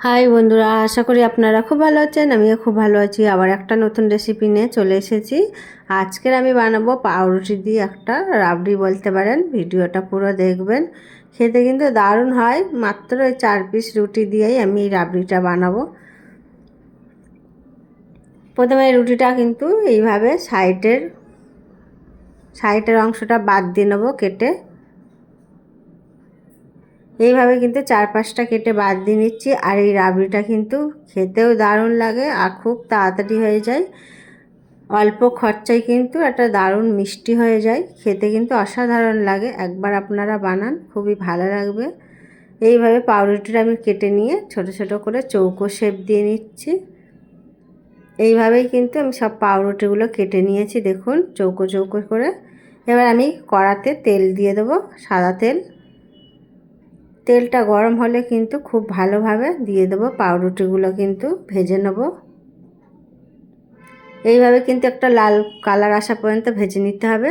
High বন্ধুরা, আশা করি আপনারা খুব ভালো আছেন, আমিও খুব ভালো আছি। আবার একটা নতুন রেসিপি নিয়ে চলে এসেছি। আজকের আমি বানাবো পাউরুটি দিয়ে একটা রাবড়ি বলতে পারেন, ভিডিওটা পুরো দেখবেন। খেতে কিন্তু দারুণ হয়, মাত্র চার পিস রুটি দিয়েই আমি এই রাবড়িটা বানাবো। প্রথমে রুটিটা কিন্তু এইভাবে সাইডের সাইডের অংশটা বাদ দিয়ে নেব কেটে। এইভাবে কিন্তু চার পাঁচটা কেটে বাদ দিয়ে নিচ্ছি, আর এই রাবড়িটা কিন্তু খেতেও দারুণ লাগে আর খুব তাড়াতাড়ি হয়ে যায়। অল্প খরচায় কিন্তু একটা দারুণ মিষ্টি হয়ে যায়, খেতে কিন্তু অসাধারণ লাগে। একবার আপনারা বানান, খুবই ভালো লাগবে। এইভাবে পাউরুটিটা আমি কেটে নিয়ে ছোট ছোট করে চৌকো শেপ দিয়ে নিচ্ছি। এইভাবেই কিন্তু আমি সব পাউরুটিগুলো কেটে নিয়েছি, দেখুন, চৌকো চৌকো করে। এবার আমি কড়াতে তেল দিয়ে দেবো, সাদা তেল। তেলটা গরম হলে কিন্তু খুব ভালোভাবে দিয়ে দেবো। পাউরুটিগুলো কিন্তু ভেজে নেব। এইভাবে কিন্তু একটা লাল কালার আসা পর্যন্ত ভেজে নিতে হবে।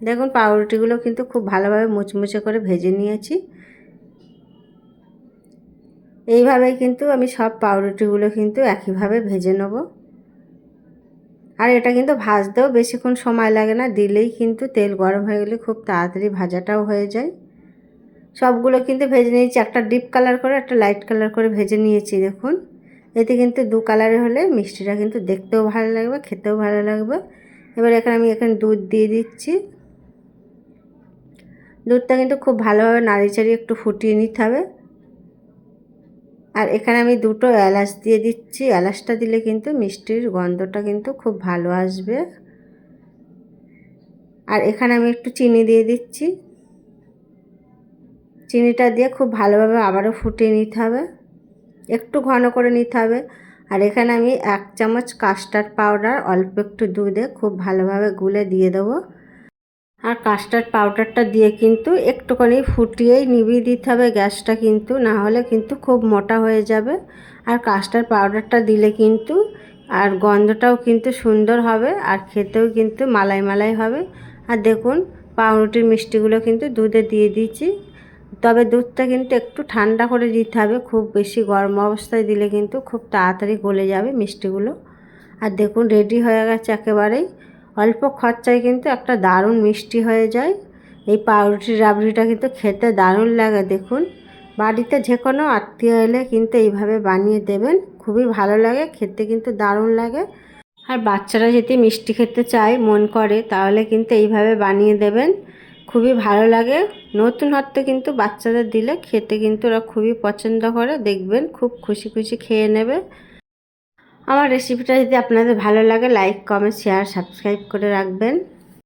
দেখুন, পাউরুটিগুলো কিন্তু খুব ভালোভাবে মুচমুচে করে ভেজে নিয়েছি। এইভাবেই কিন্তু আমি সব পাউরুটিগুলো কিন্তু একইভাবে ভেজে নেব। আর এটা কিন্তু ভাজতেও বেশিক্ষণ সময় লাগে না, দিলেই কিন্তু তেল গরম হয়ে গেলে খুব তাড়াতাড়ি ভাজাটাও হয়ে যায়। সবগুলো কিন্তু ভেজে নিয়েছি, একটা ডিপ কালার করে, একটা লাইট কালার করে ভেজে নিয়েছি, দেখুন। এতে কিন্তু দু কালারে হলে মিষ্টিটা কিন্তু দেখতেও ভালো লাগবে, খেতেও ভালো লাগবে। এবার এখানে আমি এখানে দুধ দিয়ে দিচ্ছি। দুধটা কিন্তু খুব ভালোভাবে নাড়ি চাড়িয়ে একটু ফুটিয়ে নিতে হবে। আর এখানে আমি দুটো এলাচ দিয়ে দিচ্ছি। এলাচটা দিলে কিন্তু মিষ্টির গন্ধটা কিন্তু খুব ভালো আসবে। আর এখানে আমি একটু চিনি দিয়ে দিচ্ছি। চিনিটা দিয়ে খুব ভালোভাবে আবারও ফুটিয়ে নিতে হবে। একটু ঘন করে নিতে হবে। আর এখানে আমি এক চামচ কাস্টার্ড পাউডার, অল্প একটু দুধে খুব ভালোভাবে গুলে দিয়ে দেবো। আর কাস্টার্ড পাউডারটা দিয়ে কিন্তু একটুখানি ফুটিয়েই নিভিয়ে দিতে হবে গ্যাসটা কিন্তু, না হলে কিন্তু খুব মোটা হয়ে যাবে। আর কাস্টার্ড পাউডারটা দিলে কিন্তু আর গন্ধটাও কিন্তু সুন্দর হবে আর খেতেও কিন্তু মালাই মালাই হবে। আর দেখুন, পাউরুটির মিষ্টিগুলো কিন্তু দুধে দিয়ে দিয়েছি। তবে দুধটা কিন্তু একটু ঠান্ডা করে দিতে হবে, খুব বেশি গরম অবস্থায় দিলে কিন্তু খুব তাড়াতাড়ি গলে যাবে মিষ্টিগুলো। আর দেখুন রেডি হয়ে গেছে একেবারেই। অল্প খরচায় কিন্তু একটা দারুণ মিষ্টি হয়ে যায়। এই পাউরুটির রাবড়িটা কিন্তু খেতে দারুণ লাগে, দেখুন। বাড়িতে যে কোনো আত্মীয় এলে কিন্তু এইভাবে বানিয়ে দেবেন। খুবই ভালো লাগে, খেতে কিন্তু দারুণ লাগে। আর বাচ্চারা যদি মিষ্টি খেতে চায়, মন করে, তাহলে কিন্তু এইভাবে বানিয়ে দেবেন। খুবই ভালো লাগে। নতুন হতে কিন্তু বাচ্চাদের দিলে খেতে কিন্তু ওরা খুবই পছন্দ করে, দেখবেন খুব খুশি খুশি খেয়ে নেবে। আমার রেসিপিটা যদি আপনাদের ভালো লাগে লাইক কমেন্ট শেয়ার সাবস্ক্রাইব করে রাখবেন।